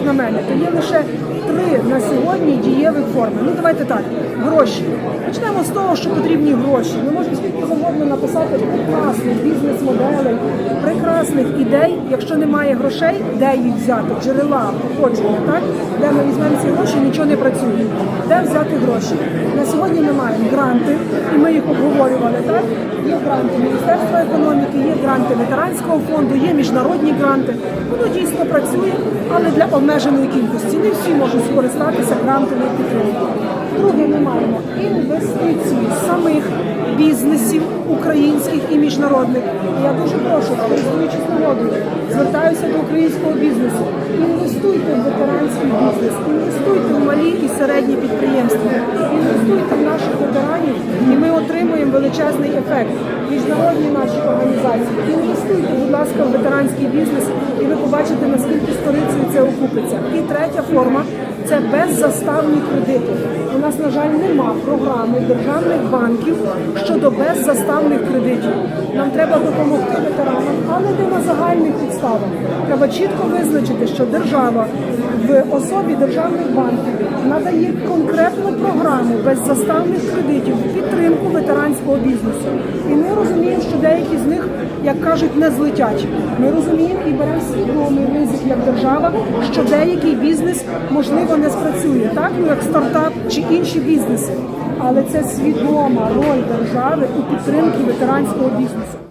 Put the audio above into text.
як на мене, то є лише три на сьогодні дієвих форми. Ну давайте так, гроші. Почнемо з того, що потрібні гроші. Ми можемо скільки завгодно написати прекрасних бізнес-моделей, прекрасних ідей. Якщо немає грошей, де їх взяти? Джерела походження, так? Де ми візьмемо ці гроші, нічого не працює. Де взяти гроші? На сьогодні ми маємо гранти, і ми їх обговорювали. Так є гранти Міністерства економіки, є гранти ветеранського фонду, є міжнародні гранти. Воно дійсно працює, але для обмеженої кількості. Не всі можуть скористатися грантовою підтримкою. Друге, ми маємо інвестиції самих бізнесів українських і міжнародних. І я дуже прошу, користуючись нагодою, звертаюся до українського бізнесу. Інвестуйте в ветеранський бізнес, інвестуйте в малі і середні підприємства, інвестуйте в наших ветеранів, і ми отримуємо величезний ефект. Міжнародні наші організації. Інвестуйте, ласка, в ветеранський бізнес, і ви побачите, наскільки сторицею це окупиться. І третя форма це беззаставні кредити. У нас, на жаль, нема програми державних банків щодо беззаставних кредитів. Нам треба допомогти ветеранам, але не на загальних підставах. Треба чітко визначити, що держава в особі державних банків надає конкретну програму беззаставних кредитів в підтримку ветеранського бізнесу. І ми розуміємо, що деякі з них, як кажуть, не злетять. Ми розуміємо і беремо свідомий ризик як держава, що деякий бізнес можливо не спрацює, так ну як стартап чи інші бізнеси. Але це свідома роль держави у підтримці ветеранського бізнесу.